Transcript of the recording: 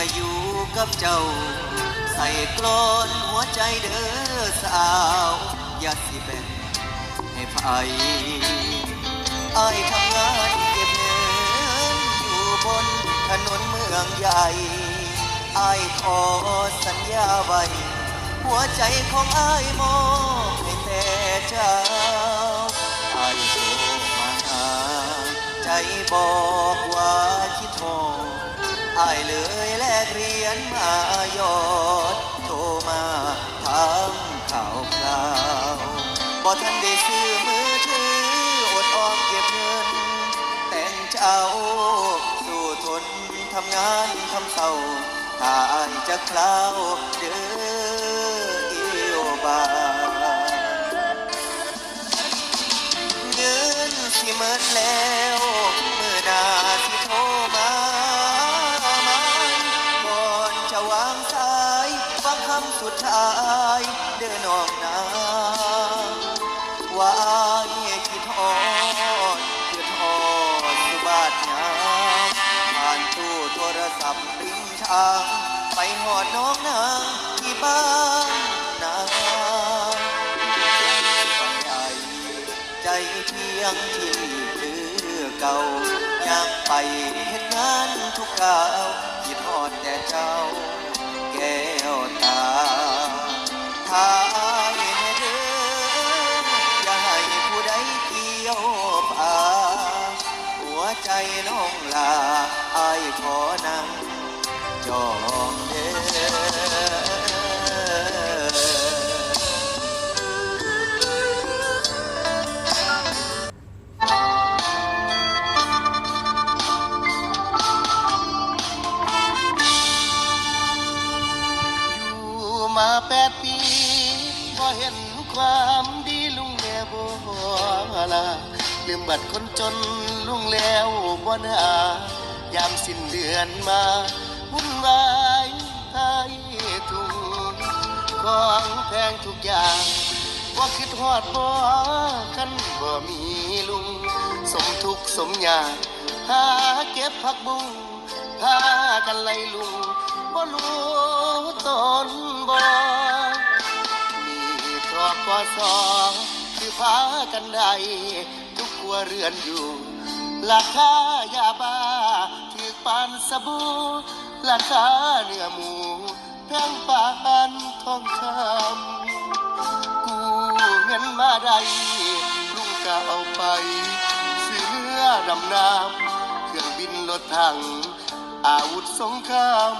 ก็อยู่กับเจ้า ใส่กลอนหัวใจเด้อสาว อย่าสิแบ่งให้ไผอายทำงานเก็บเงินอยู่บนถนนเมืองใหญ่ไอายขอสัญญาไว้ หัวใจของไอายมอบให้แต่เจ้าอายโทรมาหาใจบอกว่าคิดทอดอายเลย เหรียญมายอดโทรมาถามข่าวคราวบ่ทันได้ซื้อมือถืออดออมเก็บเงิน แต่งเจ้าสู้ทนทำงานทำเศร้าถ้าอ่านจะคราวเด้ออีโอบาเงินสิเมิดแล้ว สุดท้ายเดินออกนาว่าอายคิดทอดคิดทอดสุบาทยามผ่านตู้โทรศัพท์ริมทาง ไปหอดน้องนางที่บ้านนาใจเที่ยงที่คือเก่าอยากไปเฮ็ดงานทุกก้าวคิดฮอดแต่เจ้าแก้วตา ใจน้องลาอายขอนั่งจองเด้ออยู่มาแปดปีพอเห็นความดีลุง บ่ละลืมบัตรคนจนลุงแล้วบ่นายามสิ้นเดือนมาวุ่นวายให้ทุ่งของแพงทุกอย่างว่าคิดฮอดบ่คันบ่มีลุง สมทุกสมยากหาเก็บผักบุ้งพากันไล่ลุงบ่รู้ตนบ่มีทอกกว่าสอ คือพากันได้ทุกครัวเรือนอยู่ ราคายาบ้าถือปานสบู่ราคาเนื้อหมูแพงปานทองคำกูเงินมาได้ลุงก็เอาไปเสื้อดำน้ำเครื่องบินรถถัง อาวุธสงคราม